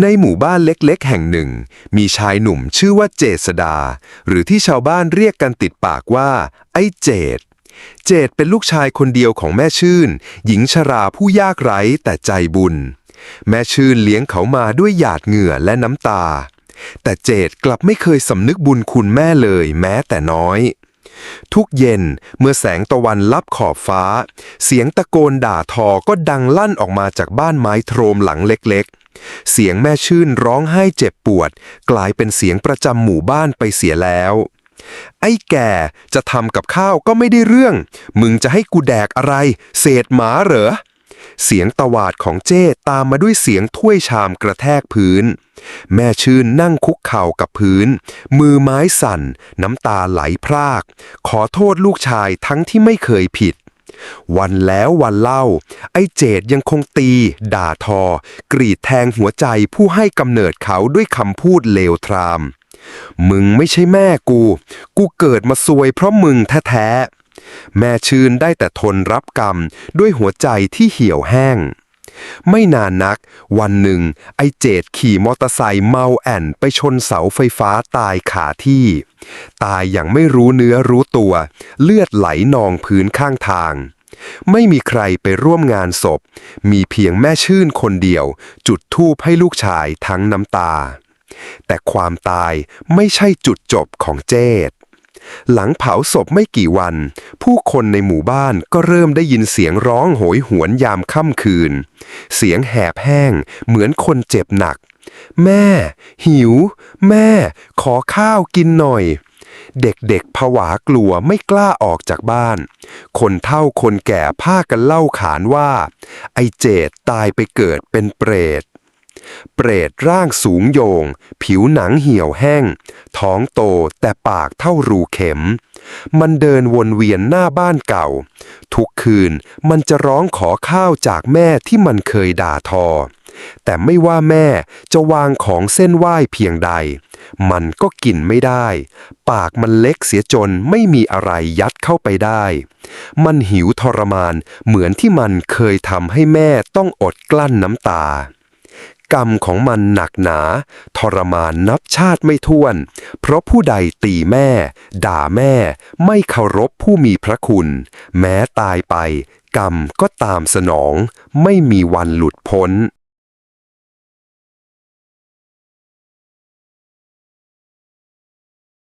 ในหมู่บ้านเล็กๆ แห่งหนึ่ง มีชายหนุ่มชื่อว่าเจษดา หรือที่ชาวบ้านเรียกกันติดปากว่า ไอ้เจดเจดเป็นลูกชายคนเดียวของแม่ชื่น หญิงชราผู้ยากไร้แต่ใจบุญ แม่ชื่นเลี้ยงเขามาด้วยหยาดเหงื่อและน้ำตา แต่เจดกลับไม่เคยสำนึกบุญคุณแม่เลยแม้แต่น้อยทุกเย็นเมื่อแสงตะวันลับขอบฟ้า เสียงตะโกนด่าทอก็ดังลั่นออกมาจากบ้านไม้โทรมหลังเล็กๆ เสียงแม่ชื่นร้องไห้เจ็บปวด กลายเป็นเสียงประจำหมู่บ้านไปเสียแล้ว ไอ้แก่จะทำกับข้าวก็ไม่ได้เรื่อง มึงจะให้กูแดกอะไร เศษหมาเหรอ เสียงตวาดของเจ้ตามมาด้วยเสียงถ้วยชามกระแทกพื้น แม่ชื่นนั่งคุกเข่ากับพื้น มือไม้สั่น น้ำตาไหลพราก ขอโทษลูกชายทั้งที่ไม่เคยผิด วันแล้ววันเล่า ไอ้เจดยังคงตี ด่าทอ กรีดแทงหัวใจผู้ให้กำเนิดเขาด้วยคำพูดเลวทราม มึงไม่ใช่แม่กู กูเกิดมาซวยเพราะมึงแท้ๆ แม่ชื่นได้แต่ทนรับกรรมด้วยหัวใจที่เหี่ยวแห้ง ไม่นานนัก วันหนึ่ง ไอเจดขี่มอเตอร์ไซค์เมาแอนไปชนเสาไฟฟ้าตายขาที่ ตายอย่างไม่รู้เนื้อรู้ตัว เลือดไหลนองพื้นข้างทาง ไม่มีใครไปร่วมงานศพ มีเพียงแม่ชื่นคนเดียว จุดธูปให้ลูกชายทั้งน้ำตา แต่ความตายไม่ใช่จุดจบของเจด หลังเผาศพไม่กี่วัน ผู้คนในหมู่บ้านก็เริ่มได้ยินเสียงร้องโหยหวนยามค่ำคืน เสียงแหบแห้ง เหมือนคนเจ็บหนัก แม่ หิว แม่ ขอข้าวกินหน่อย เด็กๆผวากลัวไม่กล้าออกจากบ้าน คนเฒ่าคนแก่พากันเล่าขานว่า ไอเจดตายไปเกิดเป็นเปรต เปรตร่างสูงโยง ผิวหนังเหี่ยวแห้ง ท้องโตแต่ปากเท่ารูเข็ม มันเดินวนเวียนหน้าบ้านเก่า ทุกคืนมันจะร้องขอข้าวจากแม่ที่มันเคยด่าทอ แต่ไม่ว่าแม่จะวางของเส้นไหว้เพียงใด มันก็กินไม่ได้ ปากมันเล็กเสียจนไม่มีอะไรยัดเข้าไปได้ มันหิวทรมานเหมือนที่มันเคยทำให้แม่ต้องอดกลั้นน้ำตา กรรมของมันหนักหนา ทรมานนับชาติไม่ถ้วน เพราะผู้ใดตีแม่ ด่าแม่ ไม่เคารพผู้มีพระคุณ แม้ตายไป กรรมก็ตามสนอง ไม่มีวันหลุดพ้น